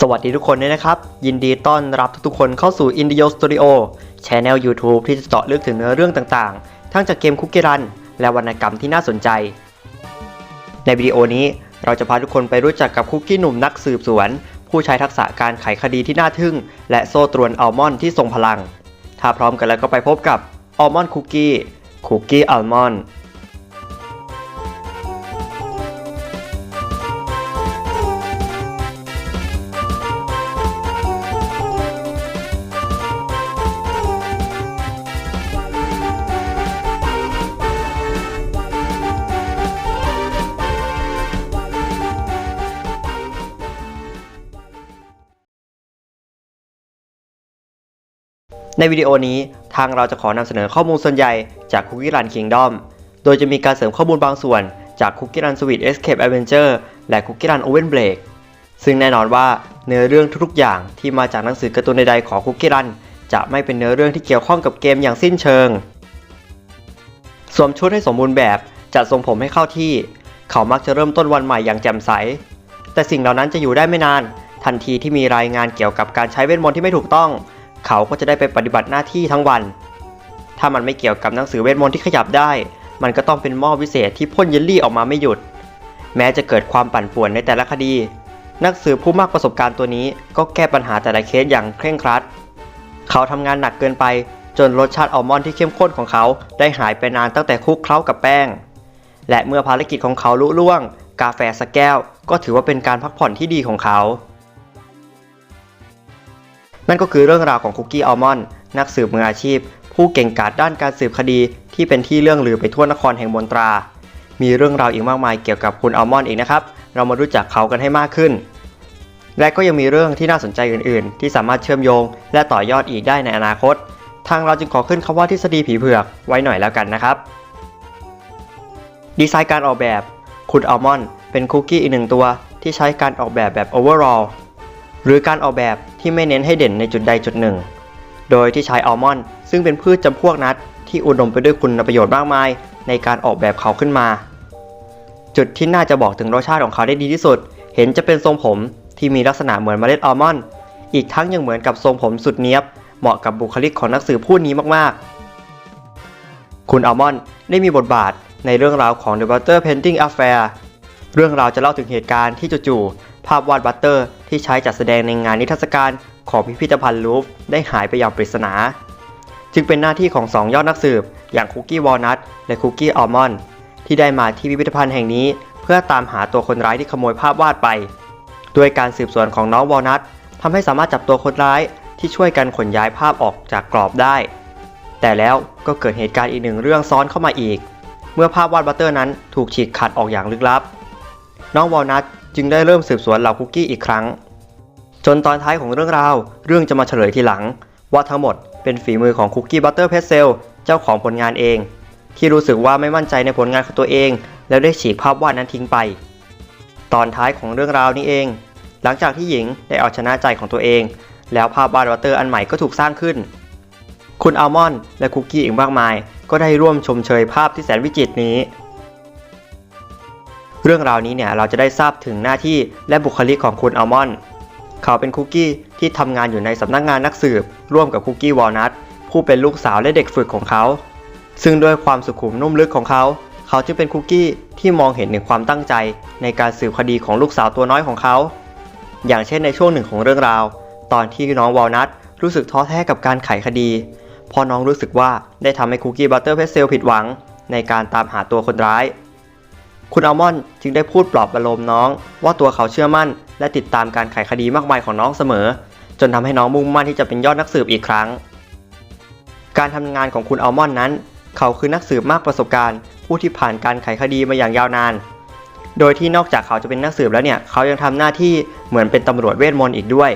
สวัสดีทุกคนด้วยนะครับ ยินดีต้อนรับทุกๆคนเข้าสู่ Indio Studio Channel YouTube ที่จะเจาะลึกถึงเนื้อเรื่องต่างๆ ทั้งจากเกมคุกกี้รัน และวรรณกรรมที่น่าสนใจ ในวิดีโอนี้เราจะพาทุกคนไปรู้จักกับคุกกี้หนุ่มนักสืบสวน ผู้ใช้ทักษะการไขคดีที่น่าทึ่ง และโซ่ตรวนอัลมอนด์ที่ทรงพลัง ถ้าพร้อมกันแล้วก็ไปพบกับอัลมอนด์คุกกี้คุกกี้อัลมอนด์ ในวิดีโอนี้ทางเราจะขอนำเสนอข้อมูลส่วนใหญ่จาก Cookie Run Kingdom โดยจะมีการเสริมข้อมูลบางส่วนจาก Cookie Run Sweet Escape Adventure และ Cookie Run Oven Break ซึ่งแน่นอนว่าเนื้อเรื่องทุกๆอย่างที่มาจากหนังสือการ์ตูนใดๆของ Cookie Run จะไม่เป็นเนื้อเรื่องที่เกี่ยวข้องกับเกมอย่างสิ้นเชิง สวมชุดให้สมบูรณ์แบบจัดทรงผมให้เข้าที่ เขามักจะเริ่มต้นวันใหม่อย่างแจ่มใส แต่สิ่งเหล่านั้นจะอยู่ได้ไม่นาน ทันทีที่มีรายงานเกี่ยวกับการใช้เวทมนต์ที่ไม่ถูกต้อง เขาก็จะได้ไปปฏิบัติหน้าที่ทั้งวัน ถ้ามันไม่เกี่ยวกับหนังสือเวทมนต์ที่ขยับได้ มันก็ต้องเป็นหม้อวิเศษที่พ่นเยลลี่ออกมาไม่หยุด แม้จะเกิดความปั่นป่วนในแต่ละคดี นักสืบผู้มากประสบการณ์ตัวนี้ก็แก้ปัญหาแต่ละเคสอย่างเคร่งครัด เขาทำงานหนักเกินไปจนรสชาติอัลมอนด์ที่เข้มข้นของเขาได้หายไปนานตั้งแต่คลุกเคล้ากับแป้ง และเมื่อภารกิจของเขาลุล่วง กาแฟสักแก้ว ก็ถือว่าเป็นการพักผ่อนที่ดีของเขา นั่นก็คือเรื่องราวของคุกกี้อัลมอนด์นักสืบมืออาชีพ ผู้เก่งกาจด้านการสืบคดีที่เป็นที่เรื่องลือไปทั่วนครแห่งมนตรา มีเรื่องราวอีกมากมายเกี่ยวกับคุณอัลมอนด์อีกนะครับ เรามารู้จักเขากันให้มากขึ้น และก็ยังมีเรื่องที่น่าสนใจอื่น ๆ ที่สามารถเชื่อมโยง และต่อยอดอีกได้ในอนาคต ทางเราจึงขอขึ้นคำว่าทฤษฎีผีเผือกไว้หน่อยแล้วกันนะครับ ดีไซน์การออกแบบ คุณอัลมอนด์เป็นคุกกี้อีกหนึ่งตัวที่ใช้การออกแบบแบบ overall หรือการออกแบบที่ไม่เน้นให้เด่นในจุดใดจุดหนึ่ง โดยที่ใช้อัลมอนด์ซึ่งเป็นพืชจำพวกนัทที่อุดมไปด้วยคุณประโยชน์มากมาย ในการออกแบบเขาขึ้นมา จุดที่น่าจะบอกถึงรสชาติของเขาได้ดีที่สุด เห็นจะเป็นทรงผมที่มีลักษณะเหมือนเมล็ดอัลมอนด์อีกทั้งยังเหมือนกับทรงผมสุดเนี้ยบ เหมาะกับบุคลิกของนักสืบผู้นี้มากๆ คุณอัลมอนด์ได้มีบทบาทในเรื่องราวของ The Butter Painting Affair เรื่องราวจะเล่าถึงเหตุการณ์ที่จู่ๆภาพวาดบัตเตอร์ ที่ใช้จัดแสดงในงานนิทรรศการของพิพิธภัณฑ์ลูฟ์ได้หายไปอย่างปริศนา จึงเป็นหน้าที่ของสองยอดนักสืบ อย่างคุกกี้วอลนัทและคุกกี้อัลมอนด์ที่ได้มาที่พิพิธภัณฑ์แห่งนี้ เพื่อตามหาตัวคนร้ายที่ขโมยภาพวาดไป ด้วยการสืบสวนของน้องวอลนัททำให้สามารถจับตัวคนร้ายที่ช่วยกันขนย้ายภาพออกจากกรอบได้ แต่แล้วก็เกิดเหตุการณ์อีกหนึ่งเรื่องซ้อนเข้ามาอีก เมื่อภาพวาดบัตเตอร์นั้นถูกฉีกขาดออกอย่างลึกลับ น้องวอลนัท จึงได้เริ่มสืบสวนเหล่าคุกกี้อีกครั้ง จนตอนท้ายของเรื่องราว เรื่องจะมาเฉลยทีหลัง ว่าทั้งหมดเป็นฝีมือของคุกกี้บัตเตอร์เพสเซลเจ้าของผลงานเอง ที่รู้สึกว่าไม่มั่นใจในผลงานของตัวเอง แล้วได้ฉีกภาพวาดนั้นทิ้งไป ตอนท้ายของเรื่องราวนี้เอง หลังจากที่หญิงได้เอาชนะใจของตัวเอง แล้วภาพวาดบัตเตอร์อันใหม่ก็ถูกสร้างขึ้น คุณอัลมอนด์และคุกกี้อีกมากมาย ก็ได้ร่วมชมเชยภาพที่แสนวิจิตรนี้ เรื่องราวนี้เนี่ยเราจะได้ทราบถึงหน้าที่และบุคลิกของคุณอัลมอนด์เขาเป็นคุกกี้ที่ทำงานอยู่ในสำนักงานนักสืบ ร่วมกับคุกกี้วอลนัทผู้เป็นลูกสาวและเด็กฝึกของเขา ซึ่งด้วยความสุขุมนุ่มลึกของเขา เขาจึงเป็นคุกกี้ที่มองเห็นถึงความตั้งใจในการสืบคดีของลูกสาวตัวน้อยของเขา อย่างเช่นในช่วงหนึ่งของเรื่องราว ตอนที่น้องวอลนัทรู้สึกท้อแท้กับการไขคดีพอน้องรู้สึกว่าได้ทำให้คุกกี้บัตเตอร์เพสเซลผิดหวัง ในการตามหาตัวคนร้าย คุณอัลมอนด์จึงได้พูดปลอบประโลมน้อง ว่าตัวเขาเชื่อมั่น และติดตามการไขคดีมากมายของน้องเสมอ จนทำให้น้องมุ่งมั่นที่จะเป็นยอดนักสืบอีกครั้ง การทำงานของคุณอัลมอนด์นั้น เขาคือนักสืบมากประสบการณ์ ผู้ที่ผ่านการไขคดีมาอย่างยาวนาน โดยที่นอกจากเขาจะเป็นนักสืบแล้วเนี่ยเขายังทำหน้าที่เหมือนเป็นตำรวจเวทมนต์อีกด้วย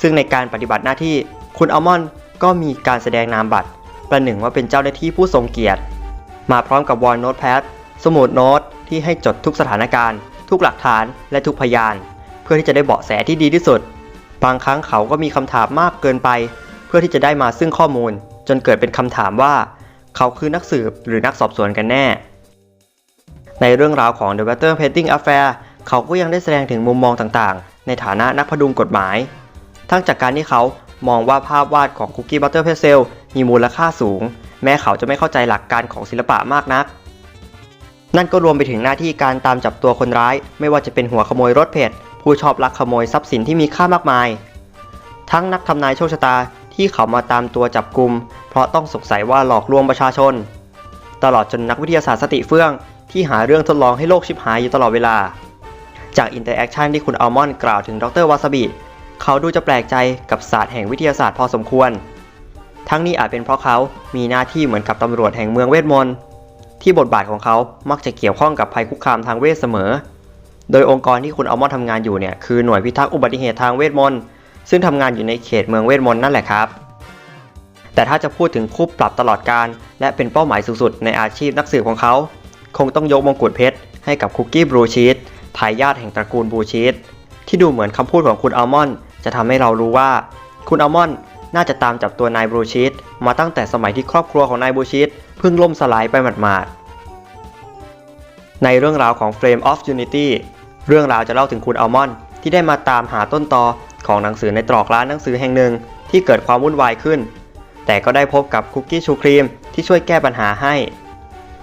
ซึ่งในการปฏิบัติหน้าที่ คุณอัลมอนด์ก็มีการแสดงนามบัตรประหนึ่งว่าเป็นเจ้าหน้าที่ผู้ทรงเกียรติ มาพร้อมกับวอลโนตแพดสมุดโน้ต ที่ให้จดทุกสถานการณ์ ทุกหลักฐานและทุกพยาน เพื่อที่จะได้เบาะแสที่ดีที่สุด บางครั้งเขาก็มีคำถามมากเกินไป เพื่อที่จะได้มาซึ่งข้อมูล จนเกิดเป็นคำถามว่า เขาคือนักสืบหรือนักสอบสวนกันแน่ ในเรื่องราวของ The Better Painting Affair เขาก็ยังได้แสดงถึงมุมมองต่างๆ ในฐานะนักพดุงกฎหมาย ทั้งจากการที่เขามองว่าภาพวาดของคุกกี้บัตเตอร์เพเซลมีมูลค่าสูง แม้เขาจะไม่เข้าใจหลักการของศิลปะมากนัก นั่นก็รวมไปถึงหน้าที่การตามจับตัวคนร้าย ไม่ว่าจะเป็นหัวขโมยรถเพชรผู้ชอบลักขโมยทรัพย์สินที่มีค่ามากมาย ทั้งนักทำนายโชคชะตาที่เขามาตามตัวจับกลุ่มเพราะต้องสงสัยว่าหลอกลวงประชาชน ตลอดจนนักวิทยาศาสตร์สติเฟื่อง ที่หาเรื่องทดลองให้โลกชิบหายอยู่ตลอดเวลา จากอินเตอร์แอคชั่นที่คุณอัลมอนด์กล่าวถึงดรวาซาบิเขาดูจะแปลกใจกับศาสตร์แห่งวิทยาศาสตร์พอสมควร ทั้งนี้อาจเป็นเพราะเขามีหน้าที่เหมือนกับตำรวจแห่งเมืองเวทมนต์ ที่บทบาทของเขามักจะเกี่ยวข้องกับภัยคุกคามทางเวทเสมอ โดยองค์กรที่คุณอัลมอนทำงานอยู่เนี่ยคือหน่วยพิทักษ์อุบัติเหตุทางเวทมนต์ซึ่งทำงานอยู่ในเขตเมืองเวทมนต์นั่นแหละครับ แต่ถ้าจะพูดถึงคู่ปรับตลอดการ และเป็นเป้าหมายสูงสุดในอาชีพนักสืบของเขา คงต้องยกมงกุฎเพชรให้กับคุกกี้บรูชีสทายาทแห่งตระกูลบรูชีสที่ดูเหมือนคำพูดของคุณอัลมอนด์จะทำให้เรารู้ว่า คุณอัลมอนด์น่าจะตามจับตัวนายบรูชีสมาตั้งแต่สมัยที่ครอบครัวของนายบรูชีส เพิ่งล่มสลายไปหมาดๆ ในเรื่องราวของ Flame of Unity เรื่องราวจะเล่าถึงคุณอัลมอนด์ที่ได้มาตามหาต้นตอของหนังสือในตรอกร้านหนังสือแห่งหนึ่งที่เกิดความวุ่นวายขึ้น แต่ก็ได้พบกับคุกกี้ชูครีมที่ช่วยแก้ปัญหาให้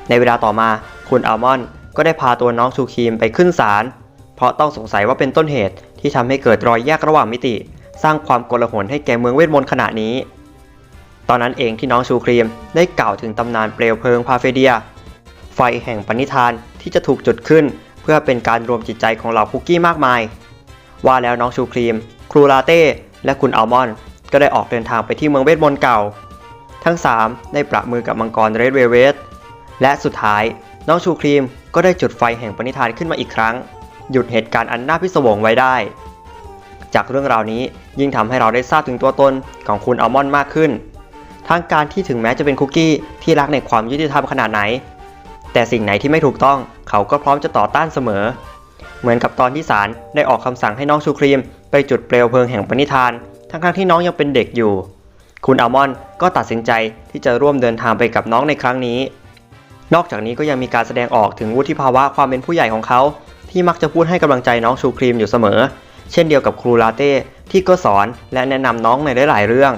ในเวลาต่อมาคุณอัลมอนด์ก็ได้พาตัวน้องชูครีมไปขึ้นศาลเพราะต้องสงสัยว่าเป็นต้นเหตุที่ทำให้เกิดรอยแยกระหว่างมิติ สร้างความโกลาหลให้แก่เมืองเวทมนต์ขณะนี้ ตอนนั้นเองที่น้องชูครีมได้กล่าวถึงตำนานเปลวเพลิงพาเฟเดีย ไฟแห่งปณิธานที่จะถูกจุดขึ้น เพื่อเป็นการรวมจิตใจของเหล่าคุกกี้มากมาย ว่าแล้วน้องชูครีม ครูลาเต้ และคุณอัลมอนด์ก็ได้ออกเดินทางไปที่เมืองเวทมนต์เก่า ทั้ง 3 ได้ประมือกับมังกรเรดเวเวสและสุดท้าย น้องชูครีมก็ได้จุดไฟแห่งปณิธานขึ้นมาอีกครั้ง หยุดเหตุการณ์อันน่าพิศวงไว้ได้ จากเรื่องราวนี้ยิ่งทำให้เราได้ทราบถึงตัวตนของคุณอัลมอนด์มากขึ้น ทั้งการที่ถึงแม้จะเป็นคุกกี้ที่รักในความยุติธรรมขนาดไหน แต่สิ่งไหนที่ไม่ถูกต้องเขาก็พร้อมจะต่อต้านเสมอ เหมือนกับตอนที่ศาลได้ออกคำสั่งให้น้องชูครีม ไปจุดเปลวเพลิงแห่งปณิธาน ทั้งๆที่น้องยังเป็นเด็กอยู่ คุณอัลมอนด์ก็ตัดสินใจที่จะร่วมเดินทางไปกับน้องในครั้งนี้ นอกจากนี้ก็ยังมีการแสดงออกถึงวุฒิภาวะความเป็นผู้ใหญ่ของเขา ที่มักจะพูดให้กำลังใจน้องชูครีมอยู่เสมอ เช่นเดียวกับครูลาเต้ที่ก็สอนและแนะนำน้องในหลายๆเรื่อง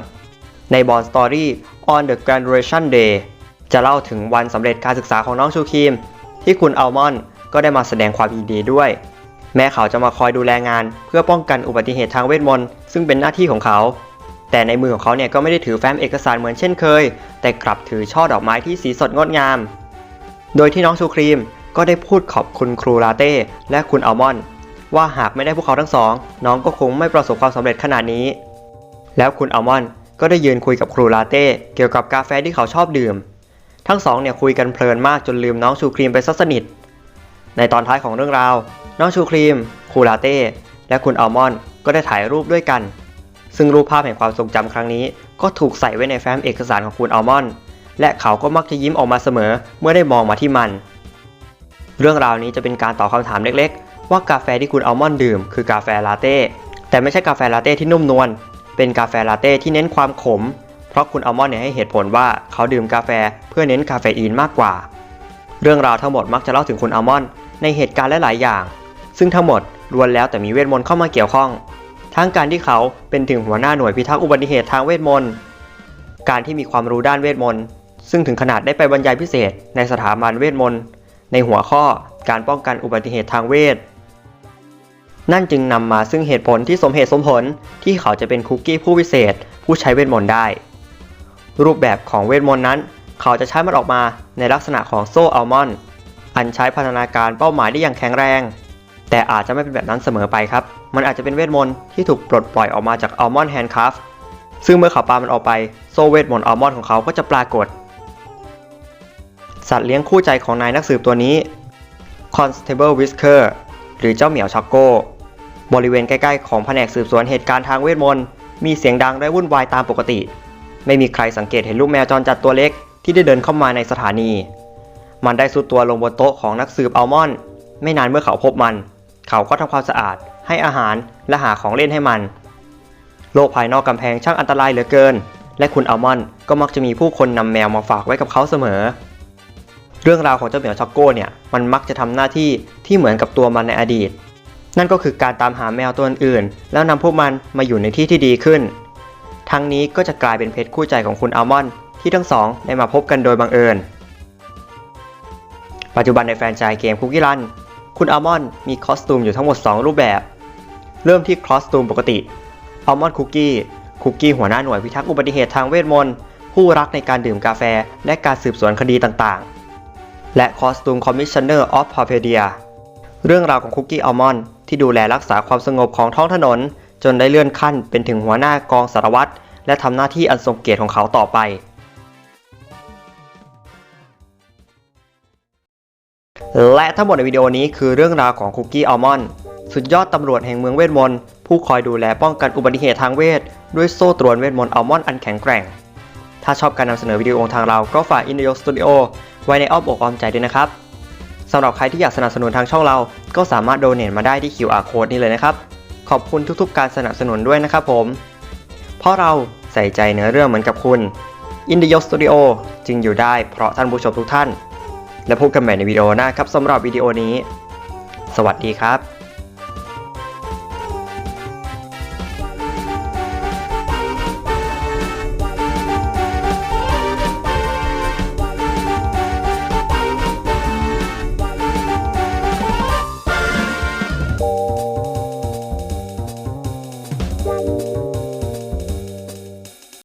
ในบอลสตอรี่ On the Graduation Day จะเล่าถึงวันสำเร็จการศึกษาของน้องชูครีมที่คุณอัลมอนด์ก็ได้มาแสดงความยินดีด้วย แม้เขาจะมาคอยดูแลงาน เพื่อป้องกันอุบัติเหตุทางเวทมนต์ซึ่งเป็นหน้าที่ของเขา แต่ในมือของเขาเนี่ยก็ไม่ได้ถือแฟ้มเอกสารเหมือนเช่นเคย แต่กลับถือช่อดอกไม้ที่สีสดงดงาม โดยที่น้องชูครีมก็ได้พูดขอบคุณครูลาเต้และคุณอัลมอนด์ว่าหากไม่ได้พวกเขาทั้งสอง น้องก็คงไม่ประสบความสำเร็จขนาดนี้ แล้วคุณอัลมอน ก็ได้ยืนคุยกับครูลาเต้เกี่ยวกับกาแฟที่เขาชอบดื่ม ทั้งสองเนี่ยคุยกันเพลินมากจนลืมน้องชูครีมไปซะสนิท ในตอนท้ายของเรื่องราว น้องชูครีม ครูลาเต้ และคุณอัลมอนด์ก็ได้ถ่ายรูปด้วยกัน ซึ่งรูปภาพแห่งความทรงจำครั้งนี้ ก็ถูกใส่ไว้ในแฟ้มเอกสารของคุณอัลมอนด์และเขาก็มักจะยิ้มออกมาเสมอเมื่อได้มองมาที่มัน เรื่องราวนี้จะเป็นการตอบคำถามเล็ก ๆ ว่ากาแฟที่คุณอัลมอนด์ดื่มคือกาแฟลาเต้แต่ไม่ใช่กาแฟลาเต้ที่นุ่มนวล เป็นกาแฟลาเต้ที่เน้นความขม เพราะคุณอัลมอนด์เนี่ยให้เหตุผลว่าเขาดื่มกาแฟเพื่อเน้นคาเฟอีนมากกว่า เรื่องราวทั้งหมดมักจะเล่าถึงคุณอัลมอนด์ในเหตุการณ์หลายๆอย่าง ซึ่งทั้งหมดล้วนแล้วแต่มีเวทมนต์เข้ามาเกี่ยวข้อง ทั้งการที่เขาเป็นถึงหัวหน้าหน่วยพิทักษ์อุบัติเหตุทางเวทมนต์ การที่มีความรู้ด้านเวทมนต์ ซึ่งถึงขนาดได้ไปบรรยายพิเศษในสถาบันเวทมนต์ ในหัวข้อการป้องกันอุบัติเหตุทางเวท นั่นจึงนำมาซึ่งเหตุผลที่สมเหตุสมผลที่เขาจะเป็นคุกกี้ผู้พิเศษ ผู้ใช้เวทมนต์ได้ รูปแบบของเวทมนต์นั้น เขาจะใช้มันออกมาในลักษณะของโซ่อัลมอนด์อันใช้พัฒนาการเป้าหมายได้อย่างแข็งแรง แต่อาจจะไม่เป็นแบบนั้นเสมอไปครับ มันอาจจะเป็นเวทมนต์ที่ถูกปลดปล่อยออกมาจากอัลมอนด์แฮนด์คัฟซึ่งเมื่อเขาปามันออกไปโซ่เวทมนต์อัลมอนด์ของเขาก็จะปรากฏ สัตว์เลี้ยงคู่ใจของนายนักสืบตัวนี้ Constable Whisker หรือเจ้าเหมียวช็อกโก บริเวณใกล้ๆของแผนกสืบสวนเหตุการณ์ทางเวทมนต์มีเสียงดังและวุ่นวายตามปกติ ไม่มีใครสังเกตเห็นลูกแมวจรจัดตัวเล็กที่ได้เดินเข้ามาในสถานี มันได้สุดตัวลงบนโต๊ะของนักสืบอัลมอนด์ไม่นานเมื่อเขาพบมัน เขาก็ทำความสะอาด ให้อาหารและหาของเล่นให้มัน โลกภายนอกกำแพงช่างอันตรายเหลือเกิน และคุณอัลมอนด์ก็มักจะมีผู้คนนำแมวมาฝากไว้กับเขาเสมอ เรื่องราวของเจ้าเหมียวช็อกโก้เนี่ยมันมักจะทำหน้าที่ที่เหมือนกับตัวมันในอดีต นั่นก็คือการตามหาแมวตัวอื่น แล้วนำพวกมันมาอยู่ในที่ที่ดีขึ้น ทั้งนี้ก็จะกลายเป็นเพชรคู่ใจของคุณอัลมอนด์ที่ทั้งสองได้มาพบกันโดยบังเอิญ ปัจจุบันในแฟรนไชส์เกมคุกกี้รัน คุณอัลมอนด์มีคอสตูมอยู่ทั้งหมด 2 รูปแบบ เริ่มที่คอสตูมปกติอัลมอนด์คุกกี้คุกกี้หัวหน้าหน่วยพิทักษ์อุบัติเหตุทางเวทมนต์ผู้รักในการดื่มกาแฟ และการสืบสวนคดีต่างๆ และคอสตูมคอมมิชชันเนอร์ออฟพาเพเดียเรื่องราวของคุกกี้อัลมอนด์ ที่ดูแลรักษาความสงบของท้องถนน จนได้เลื่อนขั้นเป็นถึงหัวหน้ากองสารวัตรและทำหน้าที่อันทรงเกียรติของเขาต่อไป และทั้งหมดในวิดีโอนี้คือเรื่องราวของคุกกี้อัลมอนด์สุดยอดตำรวจแห่งเมืองเวทมนต์ผู้คอยดูแลป้องกันอุบัติเหตุทางเวท ด้วยโซ่ตรวนเวทมนต์อัลมอนด์อันแข็งแกร่ง ถ้าชอบการนำเสนอวิดีโอของทางเราก็ฝาก i n d i o Studio ไว้ในอ้อมอกอ้อมใจด้วยนะครับ สำหรับใครที่อยากสนับสนุนทางช่องเรา ก็สามารถโดเน a t มาได้ที่ QR Code นี้เลยนะครับ ขอบคุณทุกๆ การสนับสนุนด้วยนะครับผม เพราะเราใส่ใจเนื้อเรื่องเหมือนกับคุณ i n d i o Studio จึงอยู่ได้เพราะท่านผู้ชมทุกท่าน และพบกันใหม่ในวิดีโอหน้าครับสำหรับวิดีโอนี้ สวัสดีครับ